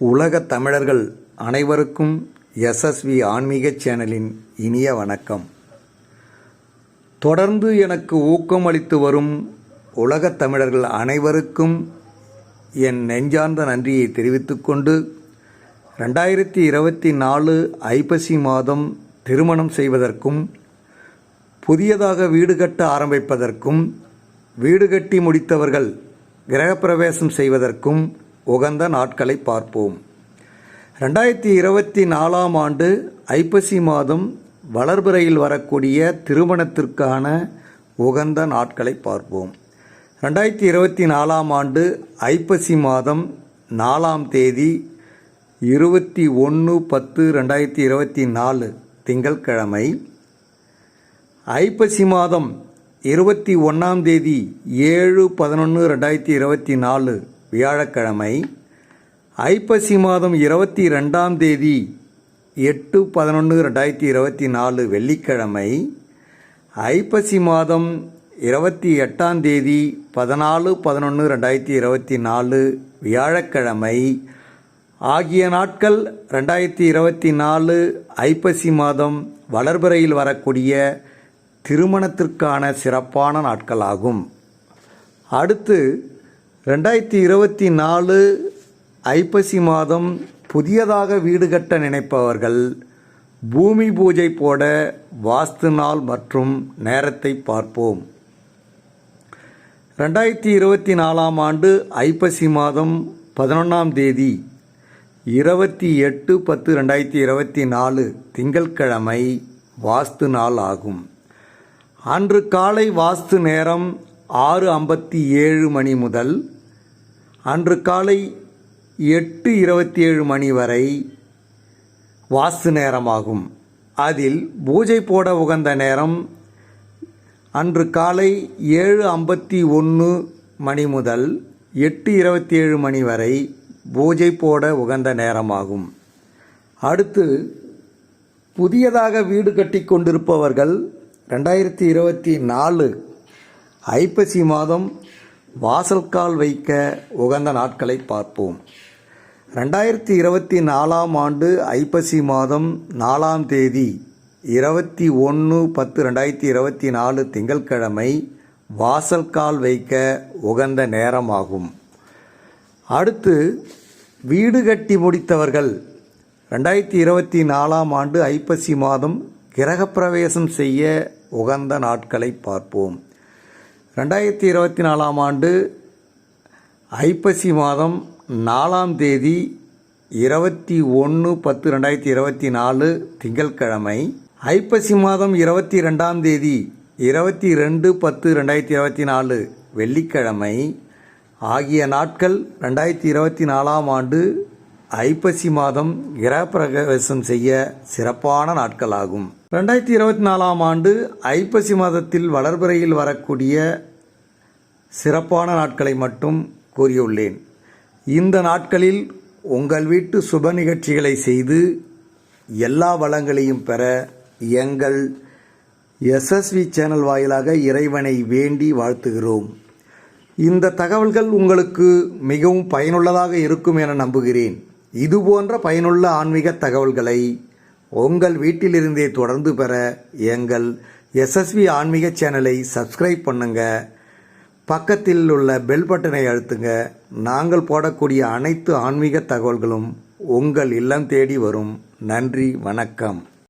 உலக தமிழர்கள் அனைவருக்கும் எஸ்எஸ்வி ஆன்மீக சேனலின் இனிய வணக்கம். தொடர்ந்து எனக்கு ஊக்கம் அளித்து வரும் உலகத் தமிழர்கள் அனைவருக்கும் என் நெஞ்சார்ந்த நன்றியை தெரிவித்துக்கொண்டு ரெண்டாயிரத்தி இருபத்தி நாலு ஐப்பசி மாதம் திருமணம் செய்வதற்கும் புதியதாக வீடு கட்ட ஆரம்பிப்பதற்கும் வீடு கட்டி முடித்தவர்கள் கிரகப்பிரவேசம் செய்வதற்கும் உகந்த நாட்களை பார்ப்போம். ரெண்டாயிரத்தி இருபத்தி நாலாம் ஆண்டு ஐப்பசி மாதம் வளர்பிறையில் வரக்கூடிய திருமணத்திற்கான உகந்த நாட்களை பார்ப்போம். ரெண்டாயிரத்தி இருபத்தி நாலாம் ஆண்டு ஐப்பசி மாதம் நாலாம் தேதி இருபத்தி ஒன்று பத்து ரெண்டாயிரத்தி இருபத்தி நாலு திங்கட்கிழமை ஐப்பசி மாதம் இருபத்தி ஒன்றாம் தேதி ஏழு பதினொன்று ரெண்டாயிரத்தி இருபத்தி நாலு வியாழக்கிழமை ஐப்பசி மாதம் இருபத்தி ரெண்டாம் தேதி எட்டு பதினொன்று ரெண்டாயிரத்தி இருபத்தி நாலு வெள்ளிக்கிழமை ஐப்பசி மாதம் இருபத்தி எட்டாம் தேதி பதினாலு பதினொன்று ரெண்டாயிரத்தி இருபத்தி நாலு வியாழக்கிழமை. ஆகிய நாட்கள் ரெண்டாயிரத்தி இருபத்தி நாலு ஐப்பசி மாதம் வளர்பிறையில் வரக்கூடிய திருமணத்திற்கான சிறப்பான நாட்களாகும். அடுத்து ரெண்டாயிரத்தி இருபத்தி நாலு ஐப்பசி மாதம் புதியதாக வீடு கட்ட நினைப்பவர்கள் பூமி பூஜை போட வாஸ்து நாள் மற்றும் நேரத்தை பார்ப்போம். ரெண்டாயிரத்தி இருபத்தி நாலாம் ஆண்டு ஐப்பசி மாதம் பதினொன்றாம் தேதி இருபத்தி எட்டு பத்து ரெண்டாயிரத்தி இருபத்தி நாலு திங்கட்கிழமை வாஸ்து நாள் ஆகும். அன்று காலை வாஸ்து நேரம் ஆறு ஐம்பத்தி ஏழு மணி முதல் அன்று காலை எட்டு இருபத்தி ஏழு மணி வரை வாஸ்து நேரமாகும். அதில் பூஜை போட உகந்த நேரம் அன்று காலை ஏழு ஐம்பத்தி ஒன்று மணி முதல் எட்டு இருபத்தி ஏழு மணி வரை பூஜை போட உகந்த நேரமாகும். அடுத்து புதியதாக வீடு கட்டி கொண்டிருப்பவர்கள் ரெண்டாயிரத்தி இருபத்தி நாலு ஐப்பசி மாதம் வாசல்கால் வைக்க உகந்த நாட்களை பார்ப்போம். ரெண்டாயிரத்தி இருபத்தி நாலாம் ஆண்டு ஐப்பசி மாதம் நாலாம் தேதி இருபத்தி ஒன்று பத்து ரெண்டாயிரத்தி இருபத்தி நாலு திங்கட்கிழமை வாசல்கால் வைக்க உகந்த நேரமாகும். அடுத்து வீடு கட்டி முடித்தவர்கள் ரெண்டாயிரத்தி இருபத்தி நாலாம் ஆண்டு ஐப்பசி மாதம் கிரகப்பிரவேசம் செய்ய உகந்த நாட்களை பார்ப்போம். ரெண்டாயிரத்தி இருபத்தி நாலாம் ஆண்டு ஐப்பசி மாதம் நாலாம் தேதி இருபத்தி ஒன்று பத்து ரெண்டாயிரத்தி இருபத்தி நாலு திங்கட்கிழமை. ஐப்பசி மாதம் இருபத்தி ரெண்டாம் தேதி இருபத்தி ரெண்டு பத்து ரெண்டாயிரத்தி இருபத்தி நாலு வெள்ளிக்கிழமை. ஆகிய நாட்கள் ரெண்டாயிரத்தி இருபத்தி நாலாம் ஆண்டு ஐப்பசி மாதம் கிரகப்பிரவேசம் செய்ய சிறப்பான நாட்களாகும். ரெண்டாயிரத்தி இருபத்தி நாலாம் ஆண்டு ஐப்பசி மாதத்தில் வளர்பிறையில் வரக்கூடிய சிறப்பான நாட்களை மட்டும் கூறியுள்ளேன். இந்த நாட்களில் உங்கள் வீட்டு சுப நிகழ்ச்சிகளை செய்து எல்லா வளங்களையும் பெற எங்கள் எஸ்எஸ்வி சேனல் வாயிலாக இறைவனை வேண்டி வாழ்த்துகிறோம். இந்த தகவல்கள் உங்களுக்கு மிகவும் பயனுள்ளதாக இருக்கும் என நம்புகிறேன். இதுபோன்ற பயனுள்ள ஆன்மீக தகவல்களை உங்கள் வீட்டிலிருந்தே தொடர்ந்து பெற எங்கள் எஸ்எஸ்வி ஆன்மீக சேனலை சப்ஸ்கிரைப் பண்ணுங்கள் பக்கத்தில் உள்ள பெல் பட்டனை அழுத்துங்க. நாங்கள் போடக்கூடிய அனைத்து ஆன்மீக தகவல்களும் உங்கள் இல்லம் தேடி வரும். நன்றி வணக்கம்.